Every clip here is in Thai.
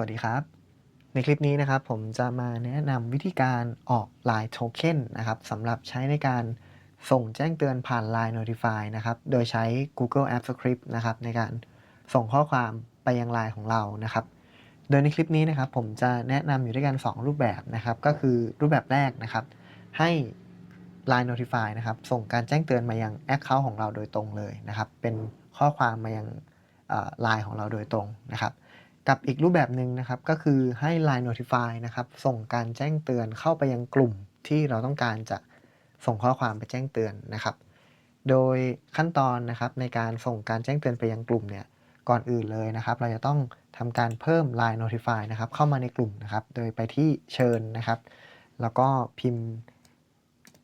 สวัสดีครับ ในคลิปนี้นะครับผมจะมาแนะนำวิธีการออก Line Token นะครับสำหรับใช้ในการส่งแจ้งเตือนผ่าน Line Notify นะครับ โดยใช้ Google Apps Script นะครับในการส่งข้อความไปยัง Line ของเรานะครับ โดยในคลิปนี้นะครับผมจะแนะนำอยู่ด้วยกัน 2 รูปแบบนะครับ ก็คือรูปแบบแรกนะครับ ให้ Line Notify นะครับ ส่งการแจ้งเตือนมายัง Account ของเราโดยตรงเลยนะครับ เป็นข้อความมายังไลน์ของเราโดยตรงนะครับ กับอีกรูปแบบหนึ่งนะครับ ก็คือให้ Line Notify นะครับ ส่งการแจ้งเตือนเข้าไปยังกลุ่มที่เราต้องการจะส่งข้อความไปแจ้งเตือนนะครับ โดยขั้นตอนนะครับในการส่งการแจ้งเตือนไปยังกลุ่มเนี่ยก่อนอื่นเลยนะครับ เราจะต้องทำการเพิ่ม Line Notify นะครับเข้ามาในกลุ่มนะครับ โดยไปที่เชิญนะครับ แล้วก็พิมพ์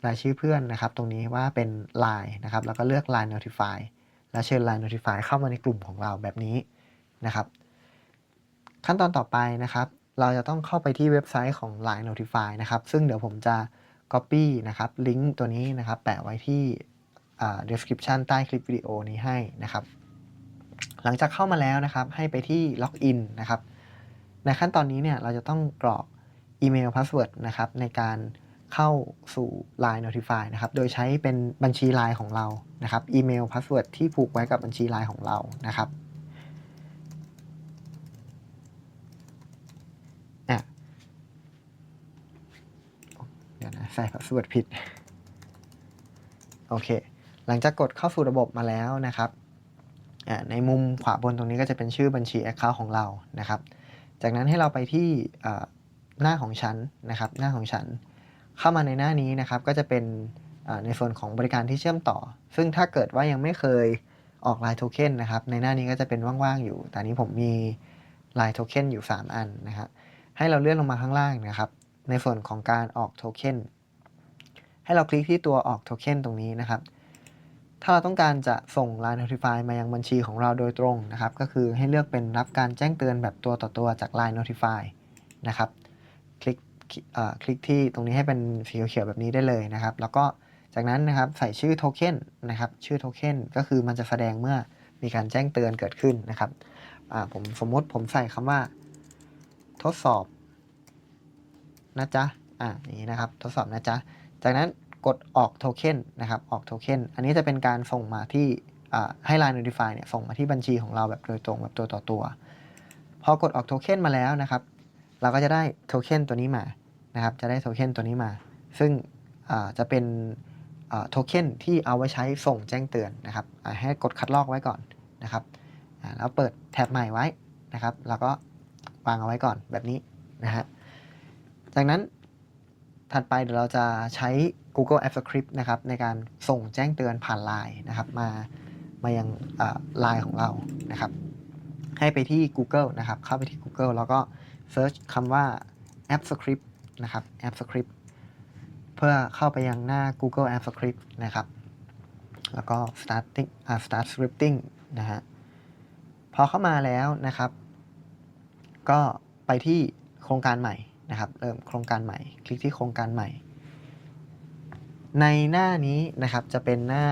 รายชื่อเพื่อนนะครับ ตรงนี้ว่าเป็น Line นะครับ แล้วก็เลือก Line Notify แล้วเชิญ Line Notify เข้ามาในกลุ่มของเราแบบนี้นะครับ ขั้นตอนต่อไปนะครับ เราจะต้องเข้าไปที่เว็บไซต์ของ Line Notify นะครับ ซึ่งเดี๋ยวผมจะ Copy นะครับลิงก์ตัวนี้นะครับ แปะไว้ที่ description ใต้คลิปวิดีโอนี้ให้นะครับ หลังจากเข้ามาแล้วนะครับ ให้ไปที่ Login นะครับ ในขั้นตอนนี้เนี่ยเราจะต้องกรอกอีเมลพาสเวิร์ดนะครับในการเข้าสู่ Line Notify นะครับ โดยใช้เป็นบัญชี Line ของเรานะครับ อีเมลพาสเวิร์ดที่ผูกไว้กับบัญชี Line ของเรานะครับอะเดี๋ยวนะ ใส่พาสเวิร์ดผิด โอเค หลังจากกดเข้าสู่ระบบมาแล้วนะครับ ในมุมขวาบนตรงนี้ก็จะเป็นชื่อบัญชี Account ของเรานะครับ จากนั้นให้เราไปที่หน้าของฉันนะครับ หน้าของฉัน เข้ามาในหน้านี้นะครับ ก็จะเป็นในส่วนของบริการที่เชื่อมต่อ ซึ่งถ้าเกิดว่ายังไม่เคยออก Line Token นะครับ ในหน้านี้ก็จะเป็นว่างๆอยู่ แต่นี้ผมมี Line Token อยู่ 3 อันนะครับให้เราเลื่อนลงมาข้างล่างนะครับ ในส่วนของการออกโทเค็น ให้เราคลิกที่ตัวออกโทเค็นตรงนี้นะครับ ถ้าเราต้องการจะส่ง Line Notify มายังบัญชีของเราโดยตรงนะครับ ก็คือให้เลือกเป็นรับการแจ้งเตือนแบบตัวต่อตัวจาก Line Notify นะครับ คลิกคลิกที่ตรงนี้ให้เป็นสีเขียวแบบนี้ได้เลยนะครับ แล้วก็จากนั้นนะครับใส่ชื่อโทเค็นนะครับ ชื่อโทเค็นก็คือมันจะแสดงเมื่อมีการแจ้งเตือนเกิดขึ้นนะครับผมสมมติผมใส่คำว่า ทดสอบนะจ๊ะอ่าอย่างนี้นะครับ ทดสอบนะจ๊ะ จากนั้นกดออกโทเค็นนะครับออกโทเค็นอันนี้จะเป็นการส่งมาที่ให้ Line Notify เนี่ยส่งมาที่บัญชีของเราแบบโดยตรงแบบตัวต่อตัว พอกดออกโทเค็นมาแล้วนะครับ เราก็จะได้โทเค็นตัวนี้มานะครับจะได้โทเค็นตัวนี้มา ซึ่งจะเป็นโทเค็นที่เอาไว้ใช้ส่งแจ้งเตือนนะครับให้กดคัดลอกไว้ก่อนนะครับแล้วเปิดแท็บใหม่ไว้นะครับ แล้วก็วางเอาไว้ก่อนแบบนี้นะฮะจากนั้น ถัดไปเดี๋ยวเราจะใช้ Google Apps Script นะครับในการส่งแจ้งเตือนผ่าน Line นะครับมามายังไลน์ของเรานะครับ ให้ไปที่ Google นะครับ เข้าไปที่ Google แล้วก็ search คำว่า App Script นะครับ App Script เพื่อเข้าไปยังหน้า Google App Script นะครับ แล้วก็ starting start scripting นะฮะ พอเข้ามาแล้วนะครับ ก็ไปที่โครงการใหม่ นะครับ เริ่มโครงการใหม่ คลิกที่โครงการใหม่ ในหน้านี้นะครับจะเป็นหน้า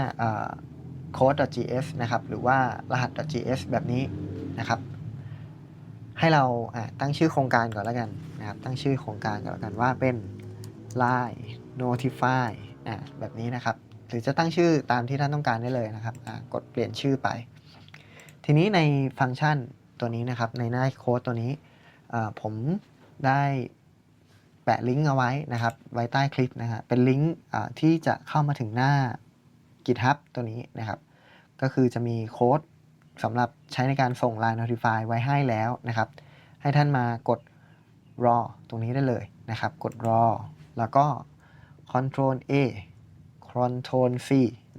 code.js นะครับ หรือว่ารหัส .js แบบนี้นะครับ ให้เราตั้งชื่อโครงการก่อนแล้วกันนะครับ ตั้งชื่อโครงการก่อนแล้วกันว่าเป็น line notify อ่าแบบนี้นะครับ หรือจะตั้งชื่อตามที่ท่านต้องการได้เลยนะครับกดเปลี่ยนชื่อไป ทีนี้ในฟังก์ชันตัวนี้นะครับ ในหน้าโค้ดตัวนี้ผมได้ แปะลิงก์เอาไว้นะครับ ไว้ใต้คลิปนะฮะเป็นลิงก์ที่จะเข้ามาถึงหน้า GitHub ตัวนี้นะครับ ก็คือจะมีโค้ดสำหรับใช้ในการส่ง Line Notify ไว้ให้แล้วนะครับ ให้ท่านมากดรอตรงนี้ได้เลยนะครับ กดรอแล้วก็ Ctrl A Ctrl C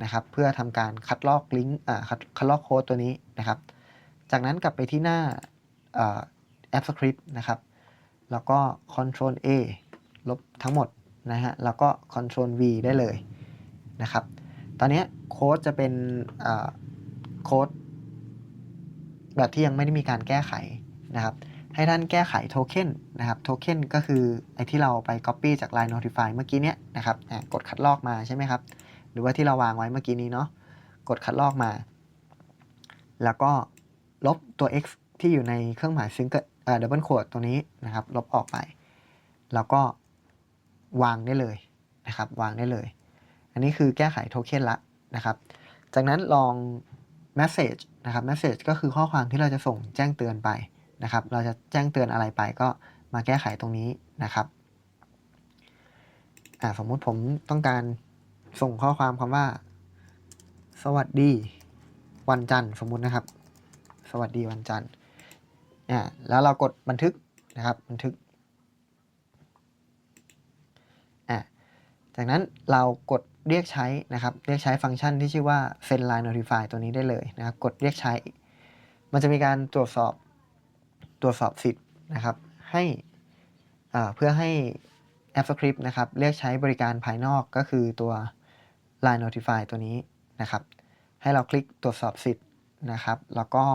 นะครับเพื่อทำการคัดลอกลิงก์คัดลอกโค้ดตัวนี้นะครับ จากนั้นกลับไปที่หน้า App Script นะครับ แล้วก็ Ctrl A ลบทั้งหมดนะฮะ แล้วก็ Ctrl V ได้เลยนะครับ ตอนนี้โค้ดจะเป็นโค้ดแบบที่ยังไม่ได้มีการแก้ไขนะครับ ให้ท่านแก้ไขโทเค็นนะครับ โทเค็นก็คือไอที่เราไป Copy จาก Line Notify เมื่อกี้เนี้ยนะครับ กดคัดลอกมาใช่ไหมครับ หรือว่าที่เราวางไว้เมื่อกี้นี้เนาะ กดคัดลอกมา แล้วก็ลบตัว x ที่อยู่ในเครื่องหมายซิงเกิล ดับเบิลโคดตัวนี้นะครับ ลบออกไป แล้วก็วางได้เลยนะครับ วางได้เลย อันนี้คือแก้ไขโทเค็นละนะครับ จากนั้นลอง message นะครับ message ก็คือข้อความที่เราจะส่งแจ้งเตือนไปนะครับ เราจะแจ้งเตือนอะไรไปก็มาแก้ไขตรงนี้นะครับสมมุติผมต้องการส่งข้อความคำว่า สวัสดีวันจันทร์สมมุตินะครับ สวัสดีวันจันทร์ อ่าแล้วเรากดบันทึกนะครับบันทึกอ่าจากนั้นเรากดเรียกใช้นะครับเรียกใช้ฟังก์ชันที่ชื่อว่า send line notify ตัวนี้ได้เลยนะครับกดเรียกใช้ มันจะมีการตรวจสอบตรวจสอบสิทธิ์นะครับให้เพื่อให้ AppScript นะครับเรียกใช้บริการภายนอกก็คือตัว line notify ตัวนี้นะครับให้เราคลิกตรวจสอบสิทธิ์นะครับ แล้วก็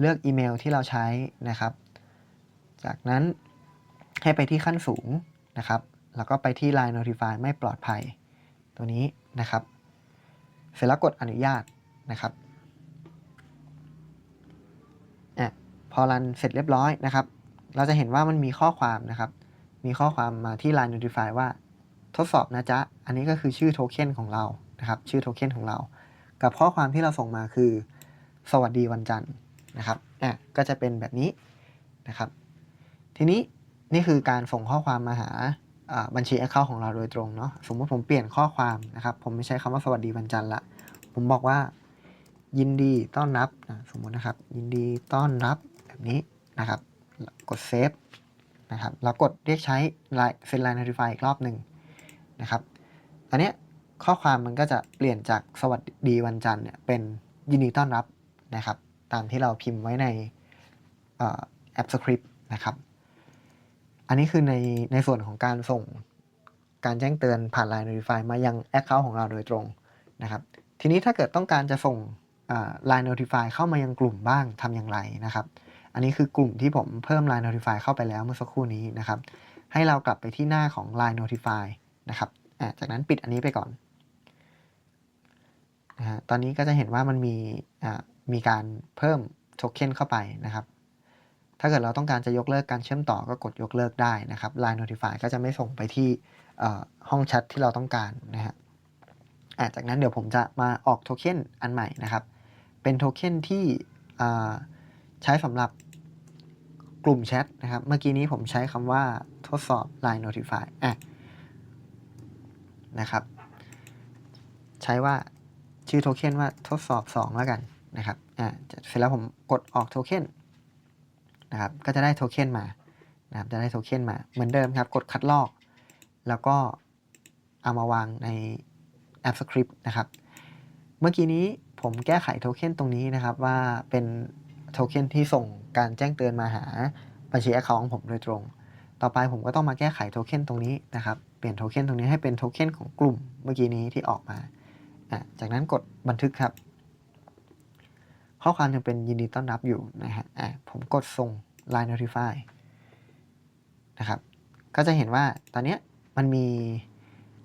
เลือกอีเมลที่เราใช้นะครับ จากนั้นให้ไปที่ขั้นสูงนะครับ แล้วก็ไปที่ line notify ไม่ปลอดภัยตัวนี้นะครับ เสร็จแล้วกดอนุญาตนะครับอะพอรันเสร็จเรียบร้อยนะครับ เราจะเห็นว่ามันมีข้อความนะครับ มีข้อความมาที่ line notify ว่าทดสอบนะจ๊ะ อันนี้ก็คือชื่อโทเค็นของเรานะครับ ชื่อโทเค็นของเรา กับข้อความที่เราส่งมาคือ สวัสดีวันจันทร์ นะครับอะก็จะเป็นแบบนี้นะครับ ทีนี้นี่คือการส่งข้อความมาหาบัญชี Account ของเราโดยตรงเนาะสมมติผมเปลี่ยนข้อความนะครับ ผมไม่ใช้คำว่าสวัสดีวันจันทร์ละ ผมบอกว่า ยินดีต้อนรับนะสมมตินะครับ ยินดีต้อนรับแบบนี้นะครับ กดเซฟนะครับแล้วกดเรียกใช้ไลน์เซ็นไลน์ notify อีกรอบหนึ่งนะครับอันเนี้ยข้อความมันก็จะเปลี่ยนจากสวัสดีวันจันทร์เนี่ยเป็นยินดีต้อนรับนะครับ ตามที่เราพิมพ์ไว้ในแอปสคริปต์นะครับ อันนี้คือในในส่วนของการส่งการแจ้งเตือนผ่าน Line Notify มายัง Account ของเราโดยตรงนะครับ ทีนี้ถ้าเกิดต้องการจะส่งอ่า Line Notify เข้ามายังกลุ่มบ้างทำอย่างไรนะครับ อันนี้คือกลุ่มที่ผมเพิ่ม Line Notify เข้าไปแล้วเมื่อสักครู่นี้นะครับ ให้เรากลับไปที่หน้าของ Line Notify นะครับจากนั้นปิดอันนี้ไปก่อนนะฮะตอนนี้ก็จะเห็นว่ามันมี มีการเพิ่มโทเค็นเข้าไปนะครับ ถ้าเกิดเราต้องการจะยกเลิกการเชื่อมต่อก็กดยกเลิกได้นะครับ Line Notify ก็จะไม่ส่งไปที่ห้องแชทที่เราต้องการนะฮะจากนั้นเดี๋ยวผมจะมาออกโทเค็นอันใหม่นะครับ เป็นโทเค็นที่ใช้สำหรับกลุ่มแชทนะครับ เมื่อกี้นี้ผมใช้คำว่าทดสอบ Line Notify อะนะครับ ใช้ว่าชื่อโทเค็นว่าทดสอบ 2 แล้วกัน นะครับอะเสร็จแล้วผมกดออกโทเค็นนะครับก็จะได้โทเค็นมานะครับจะได้โทเค็นมาเหมือนเดิมครับ กดคัดลอก แล้วก็เอามาวางในแอปสคริปต์นะครับ เมื่อกี้นี้ผมแก้ไขโทเค็นตรงนี้นะครับว่าเป็นโทเค็นที่ส่งการแจ้งเตือนมาหาบัญชี Account ของผมโดยตรง ต่อไปผมก็ต้องมาแก้ไขโทเค็นตรงนี้นะครับ เปลี่ยนโทเค็นตรงนี้ให้เป็นโทเค็นของกลุ่มเมื่อกี้นี้ที่ออกมา จากนั้นกดบันทึกครับ ข้อความยังเป็นยินดีต้อนรับอยู่นะฮะอะผมกดส่ง Line Notify นะครับ ก็จะเห็นว่าตอนนี้มันมี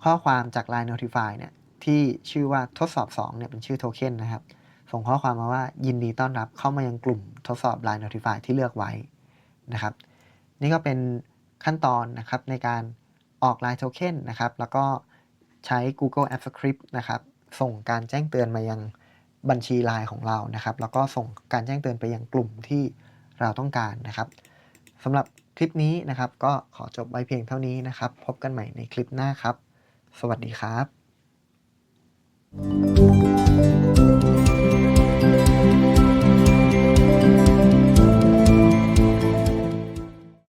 ข้อความจาก Line Notify เนี่ยที่ชื่อว่าทดสอบ2เนี่ยเป็นชื่อโทเค็นนะครับ ส่งข้อความมาว่ายินดีต้อนรับเข้ามายังกลุ่มทดสอบ Line Notify ที่เลือกไว้นะครับ นี่ก็เป็นขั้นตอนนะครับในการออก Line Token นะครับ แล้วก็ใช้ Google Apps Script นะครับ ส่งการแจ้งเตือนมายัง บัญชีไลน์ของเรานะครับ แล้วก็ส่งการแจ้งเตือนไปยังกลุ่มที่เราต้องการนะครับสำหรับคลิปนี้นะครับ ก็ขอจบไว้เพียงเท่านี้นะครับ พบกันใหม่ในคลิปหน้าครับ สวัสดีครับ